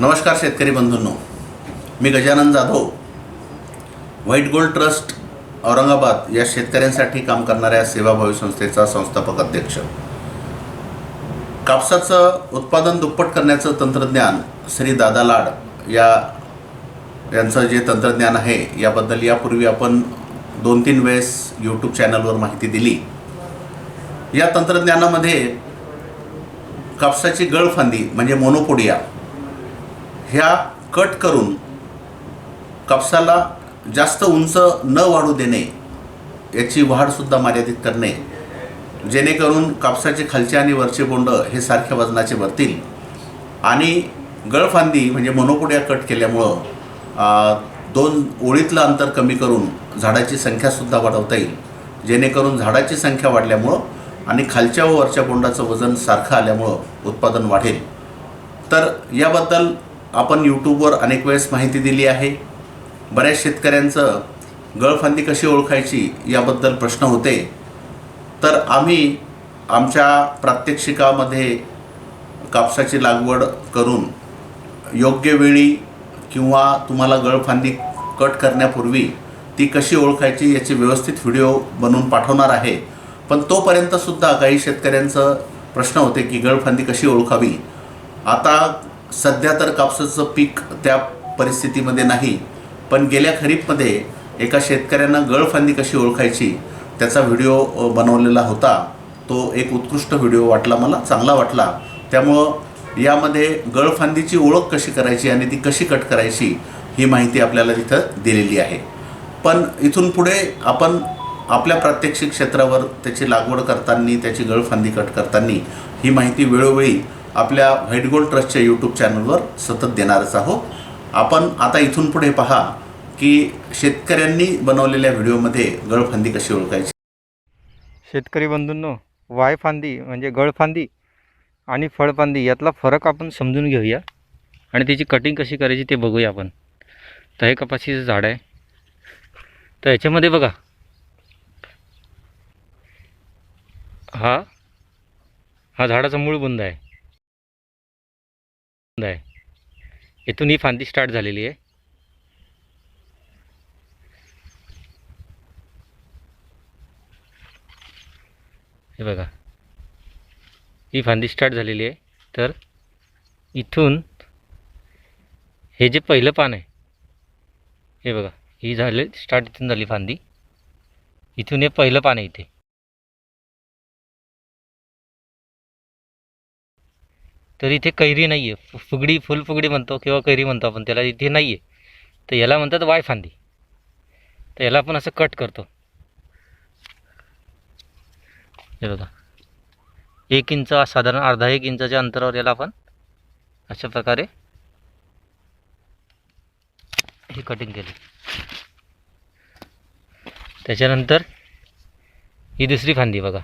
नमस्कार शेतकरी बंधूंनो. मी Gajanan Jadhav. White gold trust Aurangabad या शेतकऱ्यांसाठी काम करणाऱ्या सेवाभावी संस्थेचा संस्थापक अध्यक्ष. कापसाचं उत्पादन दुप्पट करण्याचं तंत्रज्ञान श्री दादा लाड या यांचं जे तंत्रज्ञान आहे याबद्दल यापूर्वी आपण दोन तीन वेळेस यूट्यूब चॅनलवर माहिती दिली. या तंत्रज्ञानामध्ये कापसाची गळफांदी म्हणजे मोनोपोडिया ह्या कट करून कापसाला जास्त उंच न वाढू देणे याची वाढसुद्धा मर्यादित करणे जेणेकरून कापसाचे खालचे आणि वरचे बोंड हे सारख्या वजनाचे भरतील. आणि गळफांदी म्हणजे मोनोपोडिया कट केल्यामुळं दोन ओळीतलं अंतर कमी करून झाडाची संख्यासुद्धा वाढवता येईल. जेणेकरून झाडाची संख्या वाढल्यामुळं आणि खालच्या व वरच्या बोंडाचं वजन सारखं आल्यामुळं उत्पादन वाढेल. तर याबद्दल आपण यूट्यूबवर अनेक वेळेस माहिती दिली आहे. बऱ्याच शेतकऱ्यांचं गळफांदी कशी ओळखायची याबद्दल प्रश्न होते. तर आम्ही आमच्या प्रात्यक्षिकामध्ये कापसाची लागवड करून योग्य वेळी किंवा तुम्हाला गळफांदी कट करण्यापूर्वी ती कशी ओळखायची याचे व्यवस्थित व्हिडिओ बनवून पाठवणार आहे. पण तोपर्यंतसुद्धा काही शेतकऱ्यांचं प्रश्न होते की गळफांदी कशी ओळखावी. आता सध्या तर कापसाचं पीक त्या परिस्थितीमध्ये नाही पण गेल्या खरीपमध्ये एका शेतकऱ्यांना गळफांदी कशी ओळखायची त्याचा व्हिडिओ बनवलेला होता. तो एक उत्कृष्ट व्हिडिओ वाटला मला चांगला वाटला. त्यामुळं यामध्ये गळफांदीची ओळख कशी करायची आणि ती कशी कट करायची ही माहिती आपल्याला तिथं दिलेली आहे. पण इथून पुढे आपण आपल्या प्रात्यक्षिक क्षेत्रावर त्याची लागवड करताना त्याची गळफांदी कट करताना ही माहिती वेळोवेळी आपल्या व्हाईट गोल्ड ट्रस्टच्या यूट्यूब चॅनलवर सतत देणारच आहोत. आपण आता इथून पुढे पहा की शेतकऱ्यांनी बनवलेल्या व्हिडिओमध्ये गळफांदी कशी ओळखायची? शेतकरी बंधूंनो वाय फांदी म्हणजे गळफांदी आणि फळफांदी यातला फरक आपण समजून घेऊया आणि त्याची कटिंग कशी करायची ते बघूया आपण. तर हे कपाशीचं झाड आहे. तर ह्याच्यामध्ये बघा. हा हा झाडाचा मूळ बुंद आहे. आहे इथून ही फांदी स्टार्ट झालेली आहे. हे बघा. ही फांदी स्टार्ट झालेली आहे. तर इथून हे जे पहिलं पान आहे हे बघा. ही झाले स्टार्ट इथून झाली फांदी. इथून हे पहिलं पान आहे इथे. तर इथे कैरी नाही आहे फुगडी फुलफुगडी म्हणतो किंवा कैरी म्हणतो आपण त्याला इथे नाही आहे तर याला म्हणतात वाय फांदी. तर याला आपण असं कट करतो. हे बघा. एक इंच साधारण अर्धा एक इंचाच्या अंतरावर याला आपण अशा प्रकारे ही कटिंग केली. त्याच्यानंतर ही दुसरी फांदी बघा.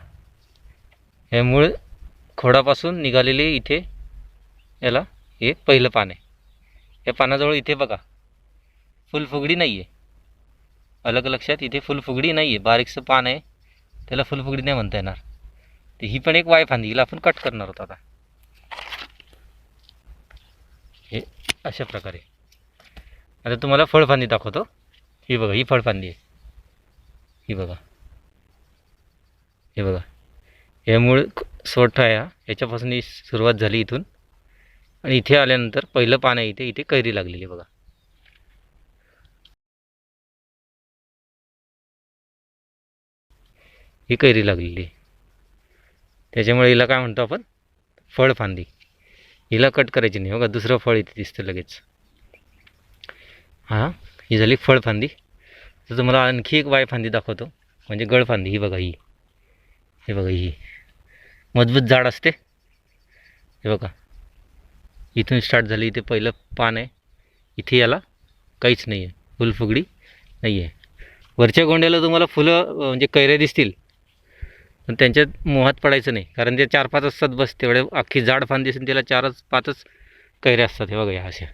यामुळे मूळ खोडापासून निघालेली इथे याला हे पहिलं पान आहे. या पानाजवळ इथे बघा. फुलफुगडी नाही आहे अलग लक्षात इथे फुलफुगडी नाही आहे बारीकसं पान आहे. त्याला फुलफुगडी नाही म्हणता येणार. तर ही पण एक वाय फांदी. हिला आपण कट करणार आहोत आता. हे अशा प्रकारे. आता तुम्हाला फळफांदी दाखवतो. ही बघा ही फळफांदी आहे. ही बघा. हे बघा. हे मूळ सोठा आहे हा. याच्यापासून ही सुरुवात झाली इथून. आणि इथे आल्यानंतर पहिलं पान आहे इथे इथे कैरी लागलेली बघा. ही कैरी लागलेली त्याच्यामुळे हिला काय म्हणतो आपण? फळ फांदी. हिला कट करायची नाही. बघा दुसरं फळ इथे दिसतं लगेच. हां ही झाली फळ फांदी. तर तुम्हाला आणखी एक वाय फांदी दाखवतो. म्हणजे गळफांदी ही बघा ही. हे बघा ही. मजबूत झाड असते. हे बघा. इथून स्टार्ट झाली इथे पहिलं पान आहे. इथे याला काहीच नाही आहे. फुलफुगडी नाही आहे. वरच्या गोंड्याला तुम्हाला फुलं म्हणजे कैऱ्या दिसतील. पण त्यांच्यात मोहात पडायचं नाही. कारण ते चार पाच असतात बस तेवढे अख्खी जाड फांदी दिसून त्याला चारच पाचच कैऱ्या असतात हे बघा या अशा.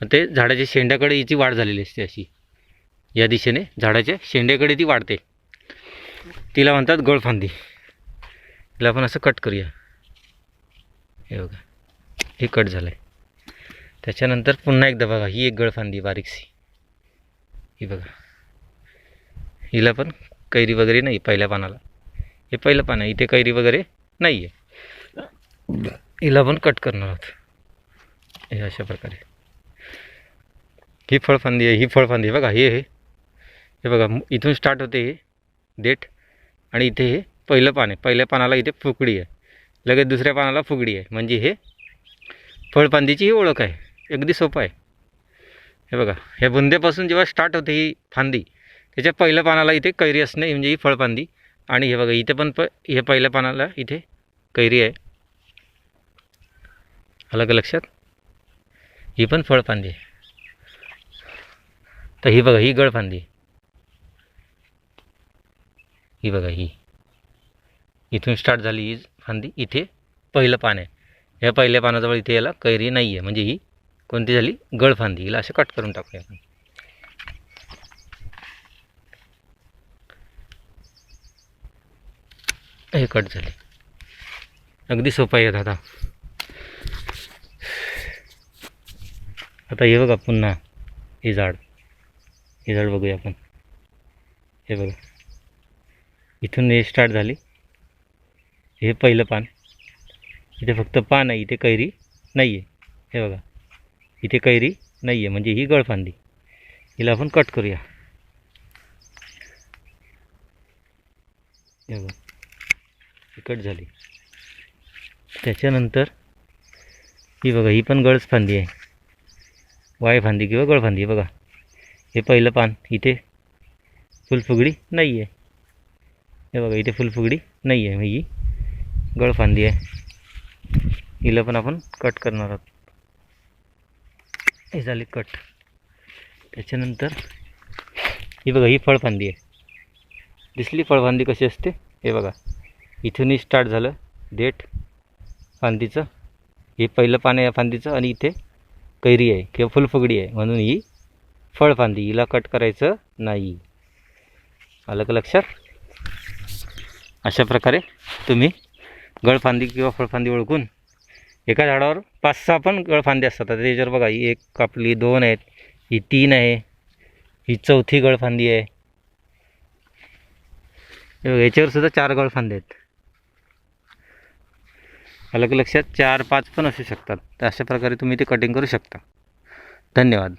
मग ते झाडाच्या शेंड्याकडे हिची वाढ झालेली असते अशी. या दिशेने झाडाच्या शेंड्याकडे ती वाढते. तिला म्हणतात गळफांदी तिला आपण असं कट करूया. हे बघा. हे कट झालं आहे त्याच्यानंतर पुन्हा एकदा बघा ही एक गळफांदी बारीकशी. ही बघा. हिला पण कैरी वगैरे नाही पहिल्या पानाला. हे पहिलं पान आहे इथे कैरी वगैरे नाही आहे हिला पण कट करणार आहोत. हे अशा प्रकारे. ही फळफांदी आहे ही फळफांदी आहे. बघा हे हे. हे बघा इथून स्टार्ट होते हे. देठ आणि इथे हे पहिलं पान आहे. पहिल्या पानाला इथे फुगडी आहे. लगेच दुसऱ्या पानाला फुगडी आहे. म्हणजे हे फळफांदीची ही ओळख आहे. अगदी सोपं आहे. हे बघा ह्या बुंद्यापासून जेव्हा स्टार्ट होते ही फांदी त्याच्या पहिल्या पानाला इथे कैरी असणे म्हणजे ही फळफांदी. आणि हे बघा इथे पण प हे पहिल्या पानाला इथे कैरी आहे. आलं का लक्षात? ही पण फळफांदी आहे. तर ही बघा ही गळफांदी ही बघा ही. इथून स्टार्ट झाली ही फांदी इथे पहिलं पान आहे. ह्या पहिल्या पानाजवळ इथे याला कैरी नाही आहे म्हणजे ही कोणती झाली? गळफांदी हिला असे कट करून टाकूया आपण. हे कट झाले. अगदी सोपं आहे दादा. आता हे बघा पुन्हा हे झाड. हे झाड बघूया आपण. हे बघा. इथून हे स्टार्ट झाली. हे पहिलं पान. इथे फक्त पान आहे इथे कैरी नाही आहे हे बघा. इथे कैरी नाही आहे म्हणजे ही गळफांदी. हिला आपण कट करूया. हे बघा. कट झाली. त्याच्यानंतर ही बघा ही पण गळच फांदी आहे. वाय फांदी किंवा गळफांदी आहे बघा. हे पहिलं पान इथे फुलफुगडी नाही आहे हे बघा इथे फुलफुगडी नाही आहे मग ही गळफांदी आहे. हिला पण आपण कट करणार आहोत. हे झाले कट त्याच्यानंतर ही बघा ही फळफांदी आहे. दिसली फळफांदी कशी असते? हे बघा. इथूनही स्टार्ट झालं. देठ फांदीचं. हे पहिलं पान आहे या फांदीचं आणि इथे कैरी आहे किंवा फुलफुगडी आहे. म्हणून ही फळफांदी. हिला कट करायचं नाही. आलं का लक्षात? अशा प्रकारे तुम्ही गळफांदी किंवा फळफांदी ओळखून एका झाडावर पाच सहा पण गळफांदी असतात. आता त्याच्यावर बघा ही एक कापली दोन आहेत ही तीन आहे ही चौथी गळफांदी आहे. याच्यावर सुद्धा चार गळफांदे आहेत. अलग लक्षात चार पाच पण असू शकतात. अशा प्रकारे तुम्ही ते कटिंग करू शकता. धन्यवाद.